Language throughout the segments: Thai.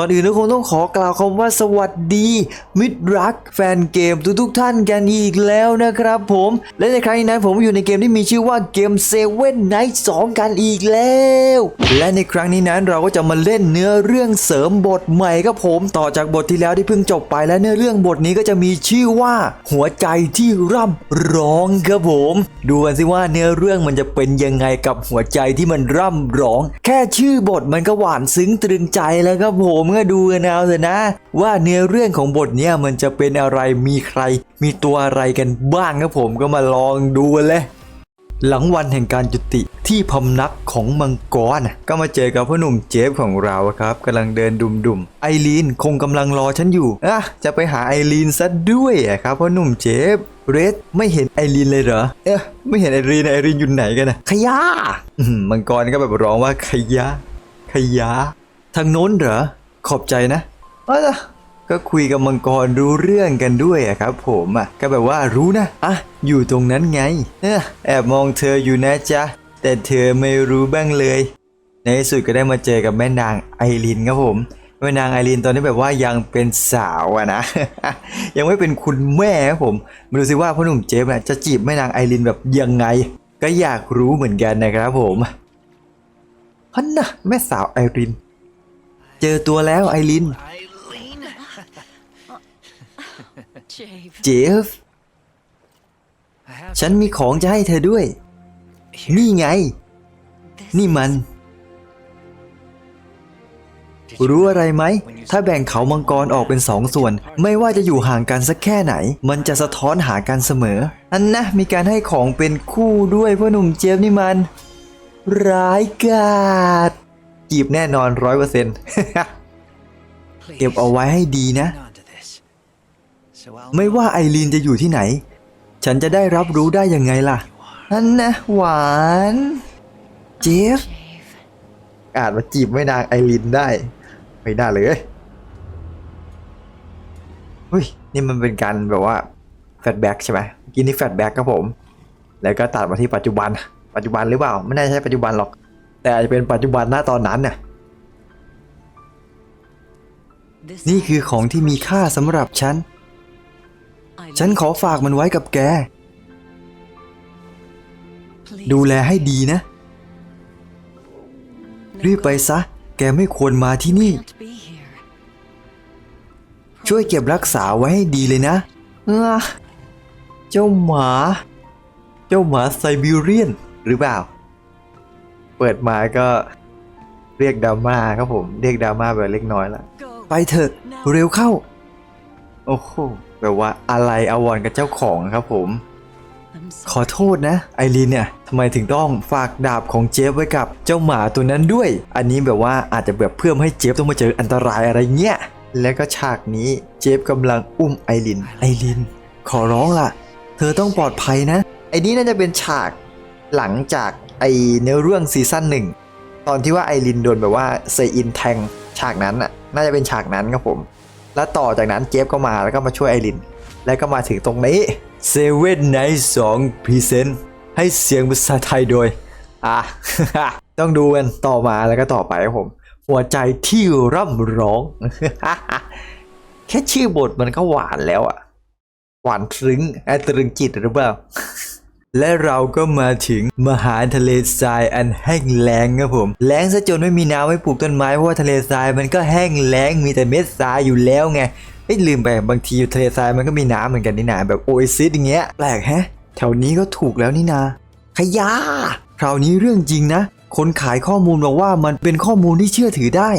ก่อนอื่นก็คงต้องขอกล่าวคำว่าสวัสดี มิตรรัก แฟนเกมทุกๆท่านกันอีกแล้วนะครับผม และในครั้งนี้นผมอยู่ในเกมที่มีชื่อว่าเกม Seven Night 2กันอีกแล้ว และในครั้งนี้นั้นเราก็จะมาเล่นเนื้อเรื่องเสริมบทใหม่ครับผมต่อจากบทที่แล้วที่เพิ่งจบไปและเนื้อเรื่องบทนี้ก็จะมีชื่อว่า หัวใจที่ร่ำร้องครับผม ดูกันสิว่าเนื้อเรื่องมันจะเป็นยังไงกับหัวใจที่มันร่ำร้อง แค่ชื่อบทมันก็หวานซึ้งตรึงใจแล้วครับผมก็ดูกันเอาเถอะนะ ว่าเนื้อเรื่องของบทเนี้ยมันจะเป็นอะไรมีใคร มีตัวอะไรกันบ้างครับผมก็มาลองดูกันเลยหลังวันแห่งการจุติที่พำนักของมังกรก็มาเจอกับพ่อหนุ่มเจฟของเราครับกำลังเดินดุมๆไอรีนคงกำลังรอฉันอยู่อะจะไปหาไอรีนซะด้วยครับพ่อหนุ่มเจฟเรดไม่เห็นไอรีนเลยเหรอเอ๊ะไม่เห็นไอรีนไอรีนอยู่ไหนกันนะขยะมังกรก็แบบร้องว่าขยะขยะทางโน้นเหรอ ขอบใจนะเอ้ยก็คุยกับมังกรรู้เรื่องกันด้วยอะครับ ผมอะก็แบบว่ารู้นะอะอยู่ตรงนั้นไงเออแอบมองเธออยู่นะจ๊ะแต่เธอไม่รู้บ้างเลย ในที่สุดก็ได้มาเจอกับแม่นางไอรินครับผมแม่นางไอรินตอนนี้แบบว่ายังเป็นสาวอะนะ ยังไม่เป็นคุณแม่ครับผมมาดูสิว่าพ่อหนุ่มเจฟนะจะจีบแม่นางไอรินแบบยังไง ก็อยากรู้เหมือนกันนะครับผมฮันนะแม่สาวไอริน เจอตัวแล้วไอริน เจฟ ฉันมีของจะให้เธอด้วย นี่ไง นี่มัน รู้อะไรไหม ถ้าแบ่งเขามังกรออกเป็นสองส่วน ไม่ว่าจะอยู่ห่างกันสักแค่ไหน มันจะสะท้อนหากันเสมอ อันนะ มีการให้ของเป็นคู่ด้วยพ่อหนุ่มเจฟนี่มัน ร้ายกาจ จีบแน่นอนร้อยเปอร์เซ็นต์ please เก็บเอาไว้ให้ดีนะ hang on to this. So I'll ไม่ know ว่าไอรีนจะอยู่ที่ไหน ฉันจะได้รับรู้ได้ยังไงล่ะ you are. อันนะหวานเจฟ Jave. อาจมาจีบไม่นางไอรินได้ ไม่ได้เลยเฮ้ยนี่มันเป็นการแบบว่าแฟลชแบ็กใช่ไหมเมื่อกินนี่แฟลชแบ็กครับผม แล้วก็ตัดมาที่ปัจจุบัน ปัจจุบันหรือเปล่า ไม่น่าใช่ปัจจุบันหรอก แต่อาจจะเป็นปัจจุบันหน้าตอนนั้นน่ะ This นี่คือของที่มีค่าสำหรับฉัน I ฉันขอฝากมันไว้กับแก Please ดูแลให้ดีนะ รีบไปซะ แกไม่ควรมาที่นี่ can't be here. ช่วยเก็บรักษาไว้ให้ดีเลยนะเอ้อเจ้าหมา เจ้าหมาไซบีเรียนหรือเปล่า เปิดมาก็เรียกดราม่าครับผม เรียกดราม่าแบบเล็กน้อยละ Go. ไปเถอะเร็วเข้า โอ้โหแบบว่าอะไรอาวรณ์กับเจ้าของครับผม I'm ขอ sorry. โทษนะ ไอรีนเนี่ยทำไมถึงต้องฝากดาบของเจฟไว้กับเจ้าหมาตัวนั้นด้วย อันนี้แบบว่าอาจจะแบบเพื่อไม่ให้เจฟต้องมาเจออันตรายอะไรเงี้ยแล้วก็ฉากนี้เจฟกำลังอุ้มไอรินไอรินขอร้องล่ะ เธอต้องปลอดภัยนะ ไอ้นี้น่าจะเป็นฉาก หลังจากไอเนื้อเรื่องซีซั่นหนึ่งตอนที่ว่าไอรินโดนแบบว่าเซอินแทงฉากนั้นน่ะน่าจะเป็นฉากนั้นครับผม แล้วต่อจากนั้นเจฟก็มาแล้วก็มาช่วยไอริน แล้วก็มาถึงตรงนี้เซเว่นไนท์สองพรีเซนต์ให้เสียงภาษาไทยโดย อะ ต้องดูกันต่อมาแล้วก็ต่อไปครับผม หัวใจที่ร่ำร้อง แค่ชื่อบทมันก็หวานแล้วอะหวานตรึงไอตรึงจิตหรือเปล่า และเราก็มาถึงมหาทะเลทรายอันแห้งแล้งครับผมแล้งซะจนไม่มีน้ำไว้ปลูกต้นไม้เพราะว่าทะเลทรายมันก็แห้งแล้งมีแต่เม็ดทรายอยู่แล้วไงเอ้ลืมไปบางทีทะเลทรายมันก็มีน้ำเหมือนกันนี่นาแบบโอเอซิสอย่างเงี้ยแปลกแฮะแถวนี้ก็ถูกแล้วนี่นาขยะคราวนี้เรื่องจริงนะ คนขายข้อมูลบอกว่ามันเป็นข้อมูลที่เชื่อถือได้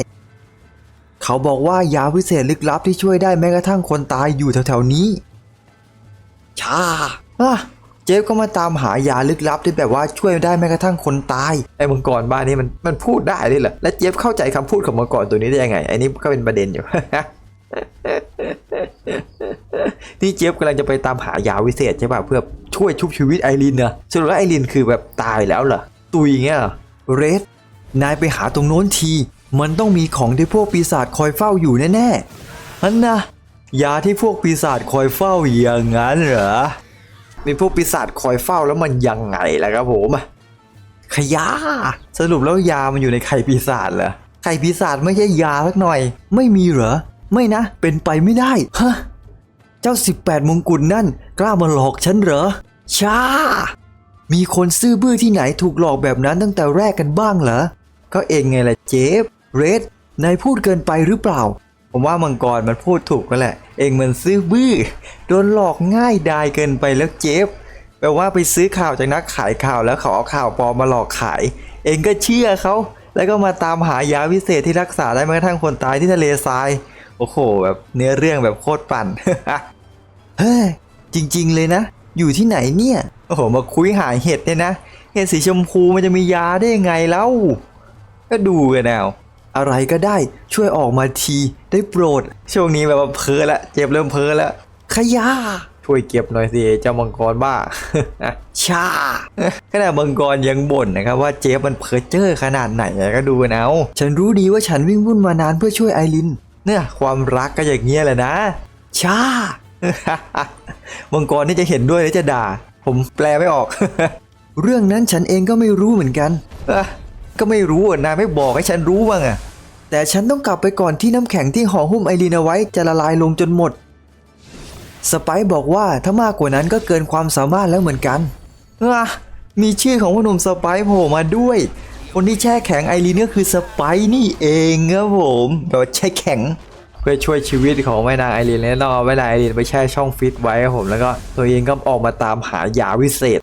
เขาบอกว่ายาพิเศษลึกลับที่ช่วยได้แม้กระทั่งคนตายอยู่แถวๆนี้ ชาอะ จฟก็มาตามหายาลึกลับที่แบบว่าช่วยได้แม้กระทั่งคนตายไอ้มังกรบ้านนี้มันมันพูดได้ด้วยเหรอและเจฟเข้าใจคำพูดของมังกรตัวนี้ได้ยังไงไอ้นี่ก็เป็นประเด็นอยู่ นี่เจฟกำลังจะไปตามหายาวิเศษใช่ป่ะเพื่อช่วยชุบชีวิตไอรินเนอะสรุปแล้วไอรินคือแบบตายแล้วเหรอตุยเงี้ยเรอเรดนายไปหาตรงโน้นที มันต้องมีของที่พวกปีศาจคอยเฝ้าอยู่แน่ๆอันนะยาที่พวกปีศาจคอยเฝ้าอย่างนั้นเหรอ มีพวกปีศาจคอยเฝ้าแล้วมันยังไงล่ะครับผมขยะสรุปแล้วยามันอยู่ในไข่ปีศาจเหรอไข่ปีศาจไม่ใช่ยาสักหน่อย ไม่มีเหรอ ไม่นะ เป็นไปไม่ได้ฮะเจ้า 18 มงกุฎนั่น กล้ามาหลอกฉันเหรอช้ามีคนซื่อบื้อที่ไหนถูกหลอกแบบนั้นตั้งแต่แรกกันบ้างเหรอ ก็เองไงล่ะเจฟ เรดนายพูดเกินไปหรือเปล่า ผมว่ามังกรมันพูดถูกก็แหละ เองมันซื่อบื้อโดนหลอกง่ายดายเกินไปแล้วเจฟแปลว่าไปซื้อข่าวจากนักขายข่าวแล้วเขาเอาข่าวปลอมมาหลอกขาย เองก็เชื่อเขาแล้วก็มาตามหายาวิเศษที่รักษาได้แม้กระทั่งคนตายที่ทะเลทราย โอ้โห แบบเนื้อเรื่องแบบโคตรปั่น เฮ้ย จริงๆเลยนะ อยู่ที่ไหนเนี่ย โอ้โห มาคุยหาเห็ดเนี่ยนะ เห็ดสีชมพูมันจะมียาได้ยังไงเล่า ก็ดูกันเอา อะไรก็ได้ช่วยออกมาทีได้โปรด ช่วงนี้แบบว่าเพ้อละเจ็บเริ่มเพ้อละขยะช่วยเก็บหน่อยสิเจ้ามังกรบ้าชาขณะมังกรยังบ่นนะครับว่าเจฟมันเพ้อเจ้อขนาดไหนก็ดูนเอาฉันรู้ดีว่าฉันวิ่งวุ่นมานานเพื่อช่วยไอรินเนี่ยความรักก็อย่างเงี้ยแหละนะชามังกรนี่จะเห็นด้วยหรือจะด่า ผมแปลไม่ออก เรื่องนั้นฉันเองก็ไม่รู้เหมือนกัน ก็ไม่รู้อะนายไม่บอกให้ฉันรู้บ้างอะแต่ฉันต้องกลับไปก่อนที่น้ำแข็งที่ห่อหุ้มไอรีนเอาไว้จะละลายลงจนหมด สไปซ์บอกว่าถ้ามากกว่านั้นก็เกินความสามารถแล้วเหมือนกันอะมีชื่อของพ่อหนุ่มสไปซ์โผล่มาด้วย คนที่แช่แข็งไอรีนก็คือสไปซ์นี่เองครับผมแบบว่าแช่แข็งเพื่อช่วยชีวิตของแม่นางไอรีนและต้องเอาแม่นางไอรีนไปแช่ช่องฟิตไว้ครับผมแล้วก็ตัวเองก็ออกมาตามหายาวิเศษ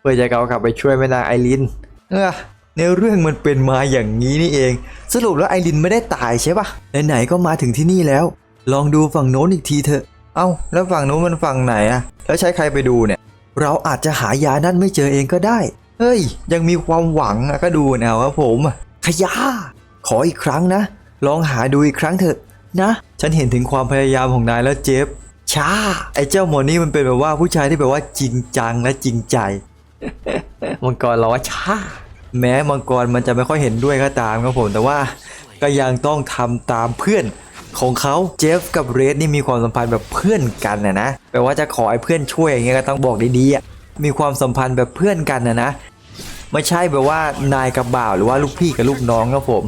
เพื่อจะเอากลับไปช่วยแม่นางไอรินเออ ในเรื่องมันเป็นมาอย่างนี้นี่เอง สรุปแล้วไอรินไม่ได้ตายใช่ปะไหนๆก็มาถึงที่นี่แล้ว ลองดูฝั่งโน้นอีกทีเถอะ เอ้าแล้วฝั่งโน้นมันฝั่งไหนอะแล้วใช้ใครไปดูเนี่ย เราอาจจะหายานั่นไม่เจอเองก็ได้ เฮ้ย ยังมีความหวังอะก็ดูนะว่าผม ขยะขออีกครั้งนะ ลองหาดูอีกครั้งเถอะนะ ฉันเห็นถึงความพยายามของนายแล้วเจฟช้าไอ้เจ้าโมนี่มันเป็นแบบว่าผู้ชายที่แบบว่าจริงจังและจริงใจมังกรเราว่าช้า แม้มังกรมันจะไม่ค่อยเห็นด้วยก็ตามครับผม แต่ว่าก็ยังต้องทำตามเพื่อนของเขาเจฟกับเรดนี่มีความสัมพันธ์แบบเพื่อนกันนะนะแปลว่าจะขอให้เพื่อนช่วยอย่างเงี้ยก็ต้องบอกดีๆอะมีความสัมพันธ์แบบเพื่อนกันนะนะไม่ใช่แบบว่านายกับบ่าวหรือว่าลูกพี่กับลูกน้องครับผม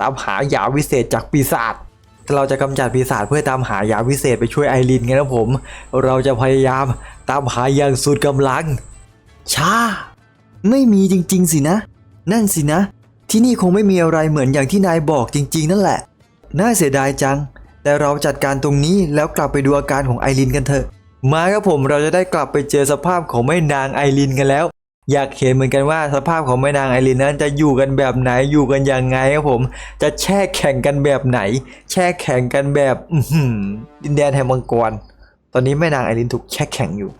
ตามหายาวิเศษจากปีศาจเราจะกำจัดปีศาจเพื่อตามหายาวิเศษไปช่วยไอรินไงนะผม เราจะพยายามตามหาอย่างสุดกำลังช้า ไม่มีจริง ๆ สินะ นั่นสินะ ที่นี่คงไม่มีอะไรเหมือนอย่างที่นายบอกจริง ๆ นั่นแหละ น่าเสียดายจัง แต่เราจัดการตรงนี้แล้วกลับไปดูอาการของไอรินกันเถอะ มาครับผมเราจะได้กลับไปเจอสภาพของแม่นางไอรินกันแล้ว อยากเห็นเหมือนกันว่าสภาพของแม่นางไอรินนั้นจะอยู่กันแบบไหนอยู่กันยังไงครับผม จะแช่แข่งกันแบบไหน แช่แข่งกันแบบดินแดนแห่งมังกรตอนนี้แม่นางไอรินถูกแช่แข็งอยู่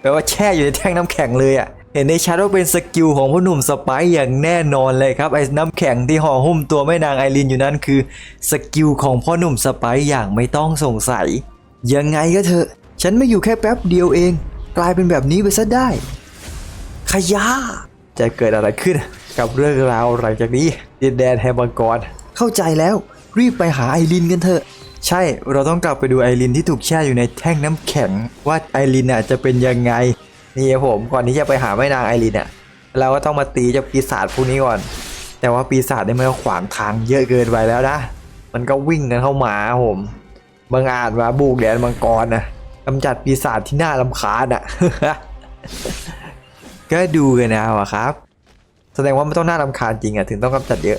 แปลว่าแช่อยู่ในแท่งน้ำแข็งเลยอะ่ะ เห็นในชัดว่าเป็นสกิลของพ่อหนุ่มสไปอย่างแน่นอนเลยครับไอ้น้ำแข็งที่ห่อหุ้มตัวแม่นางไอรินอยู่นั่นคือสกิลของพ่อหนุ่มสไปอย่างไม่ต้องสงสัย ยังไงก็เถอะ ฉันไม่อยู่แค่แป๊บเดียวเอง กลายเป็นแบบนี้ไปซะได้ ขยะจะเกิดอะไรขึ้นกับเรื่องราวหลังจากนี้ดินแดนแห่งมังกรเข้าใจแล้วรีบไปหาไอรินกันเถอะใช่เราต้องกลับไปดูไอรินที่ถูกแช่อยู่ในแท่งน้ำแข็งว่าไอรินน่ะจะเป็นยังไง นี่ครับผมก่อนที่จะไปหาแม่นางไอรินอะเราก็ต้องมาตีเจ้าปีศาจพวกนี้ก่อน แต่ว่าปีศาจเนี่ยมันก็ขวางทางเยอะเกินไปแล้วนะมันก็วิ่งกันเข้ามาผมบางอาจมาบุกแดนมังกรนะกำจัดปีศาจที่น่ารำคาญอะก็ดูกันเอาอะครับ แสดงว่ามันต้องน่ารำคาญจริงอะถึงต้องกำจัดเยอะ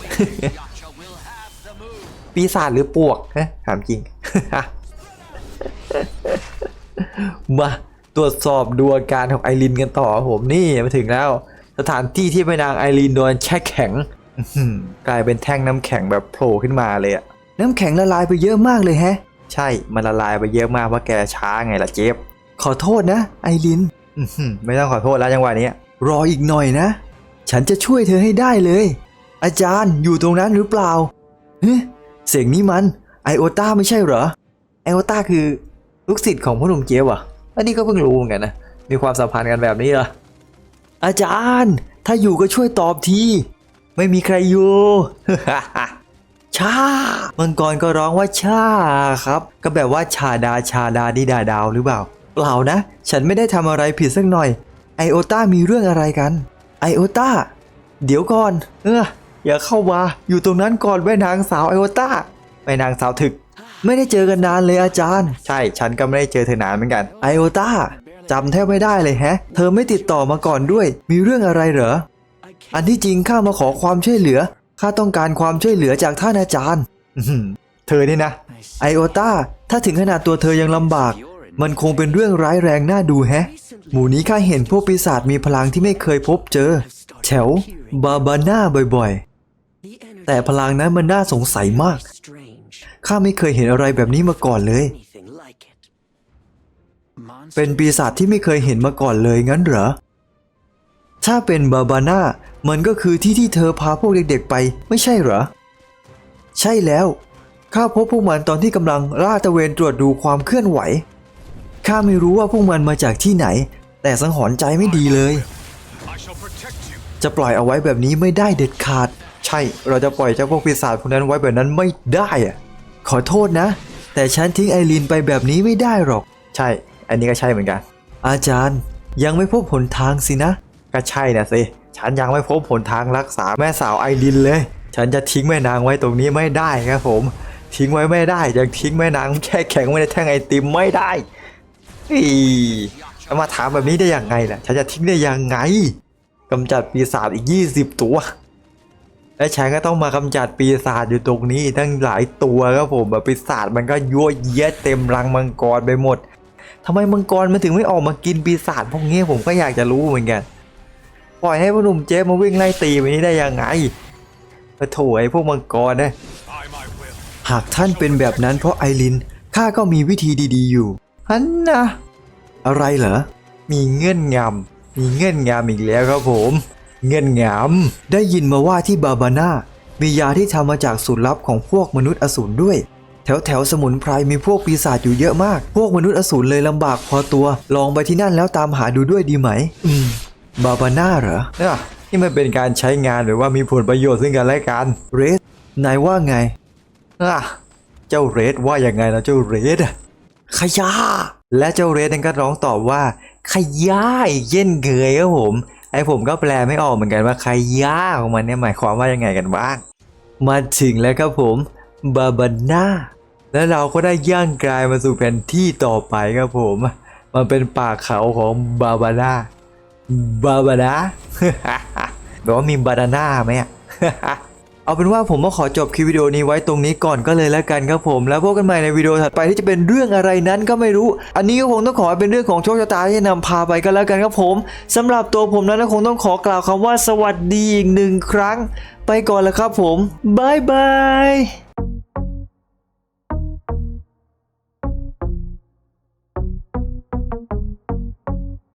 ปีศาจหรือปวกฮะถามจริงมา ตรวจสอบดูอาการของไอรินกันต่อครับผมนี่มาถึงแล้ว สถานที่ที่แม่นางไอรินโดนแช่แข็งอื้อหือกลายเป็นแท่งน้ำแข็งแบบโผล่ขึ้นมาเลยอะน้ำแข็งละลายไปเยอะมากเลยแฮะ ใช่มันละลายไปเยอะมากเพราะแกช้าไงล่ะเจฟขอโทษนะ ไอรินอื้อหือไม่ต้องขอโทษแล้วจังหวะนี้รออีกหน่อยนะ ฉันจะช่วยเธอให้ได้เลย อาจารย์อยู่ตรงนั้นหรือเปล่าเฮ้ยเสียงนี้มันไอโอต้าไม่ใช่เหรอไอโอต้าคือลูกศิษย์ของพ่อหนุ่มเจฟเหรอะ อันนี้ก็เพิ่งรู้เหมือนกันนะ มีความสัมพันธ์กันแบบนี้เหรอ อาจารย์ ถ้าอยู่ก็ช่วยตอบที ไม่มีใครอยู่ชามังกรก็ร้องว่าชาครับ ก็แบบว่าชาดาชาดาดิดาดาวหรือเปล่า เปล่านะ ฉันไม่ได้ทำอะไรผิดสักหน่อย ไอโอต้ามีเรื่องอะไรกัน ไอโอต้า เดี๋ยวก่อน เอออย่าเข้ามา อยู่ตรงนั้นก่อนแม่นางสาวไอโอต้าแม่นางสาวถึก ไม่ได้เจอกันนานเลยอาจารย์ ใช่ ฉันก็ไม่ได้เจอเธอนานเหมือนกัน ไอโอต้าจำแทบไม่ได้เลยแฮะ เธอไม่ติดต่อมาก่อนด้วย มีเรื่องอะไรเหรอ I came อันที่จริงข้ามาขอความช่วยเหลือ ข้าต้องการความช่วยเหลือจากท่านอาจารย์อื้อหือเธอนี่นะ I see ไอโอต้าถ้าถึงขนาดตัวเธอยังลำบาก มันคงเป็นเรื่องร้ายแรงน่าดูแฮะ หมู่นี้ข้าเห็นพวกปีศาจมีพลังที่ไม่เคยพบเจอแถวบาบาน่าบ่อย The energy ๆแต่พลังนั้นมันน่าสงสัยมาก is strange. ข้าไม่เคยเห็นอะไรแบบนี้มาก่อนเลย เป็นปีศาจที่ไม่เคยเห็นมาก่อนเลยงั้นเหรอ ถ้าเป็นบาบาน่ามันก็คือที่ที่เธอพาพวกเด็กๆไปไม่ใช่เหรอ ใช่แล้ว ข้าพบพวกมันตอนที่กำลังล่าตระเวนตรวจดูความเคลื่อนไหว ข้าไม่รู้ว่าพวกมันมาจากที่ไหน แต่สังหรณ์ใจไม่ดีเลย จะปล่อยเอาไว้แบบนี้ไม่ได้เด็ดขาด ช่เราจะปล่อยเจ้าพวกปีศาจพวกนั้นไว้แบบนั้นไม่ได้อะขอโทษนะ แต่ฉันทิ้งไอรีนไปแบบนี้ไม่ได้หรอก ใช่ อันนี้ก็ใช่เหมือนกัน อาจารย์ยังไม่พบหนทางสินะ ก็ใช่นะสิฉันยังไม่พบหนทางรักษาแม่สาวไอรินเลย ฉันจะทิ้งแม่นางไว้ตรงนี้ไม่ได้ครับผม ทิ้งไว้ไม่ได้ยังทิ้งแม่นางแค่แข็งไว้ในแท่งไอติมไม่ได้อีมาถามแบบนี้ได้ยังไงล่ะ ฉันจะทิ้งได้ยังไงกำจัดปีศาจอีก 20 ตัว และฉันก็ต้องมากำจัดปีศาจอยู่ตรงนี้ตั้งหลายตัวครับผมแบบปีศาจมันก็ยั่วเยี้ยเต็มรังมังกรไปหมดทำไมมังกรมันถึงไม่ออกมากินปีศาจพวกนี้ผมก็อยากจะรู้เหมือนกันปล่อยให้พวกหนุ่มเจฟมาวิ่งไล่ตีแบบนี้ได้ยังไงปะโถไอ้พวกมังกรนะหากท่านเป็นแบบนั้นเพราะไอรินข้าก็มีวิธีดีๆอยู่ฮันนะอะไรเหรอมีเงื่อนงำมีเงื่อนงำอีกแล้วครับผม เงื่อนงำได้ยินมาว่าที่บาบาน่ามียาที่ทำมาจากสูตรลับของพวกมนุษย์อสูรด้วย แถวแถวๆสมุนไพรมีพวกปีศาจอยู่เยอะมาก พวกมนุษย์อสูรเลยลำบากพอตัว ลองไปที่นั่นแล้วตามหาดูด้วยดีไหม อืม บาบาน่าเหรอเนี่ยนี่มันเป็นการใช้งานหรือว่ามีผลประโยชน์ซึ่งกันและกันเรสนายว่าไงอะเจ้าเรดว่าอย่างไงนะเจ้าเรดอะขยะและเจ้าเรดนั้นก็ร้องตอบว่า ขยะอีกเย็นเกยครับผม ไอผมก็แปลไม่ออกเหมือนกันว่าใครยะของมันเนี่ยหมายความว่ายังไงกันบ้าง มาถึงแล้วครับผมบาบาน่าแล้วเราก็ได้ย่างกลายมาสู่แผนที่ต่อไปครับผม มันเป็นป่าเขาของบาบาน่าบาบาน่าแปลว่ามีบานาน่าไหมอะ เอาเป็นว่าผมก็ขอจบคลิปวิดีโอนี้ไว้ตรงนี้ก่อนก็เลยแล้วกันครับผม แล้วพบกันใหม่ในวิดีโอถัดไปที่จะเป็นเรื่องอะไรนั้นก็ไม่รู้ อันนี้ก็คงต้องขอเป็นเรื่องของโชคชะตาที่จะนำพาไปก็แล้วกันครับผมสำหรับตัวผมนั้นก็คงต้องขอกล่าวคำว่าสวัสดีอีกหนึ่งครั้ง ไปก่อนแล้วครับผมบายบาย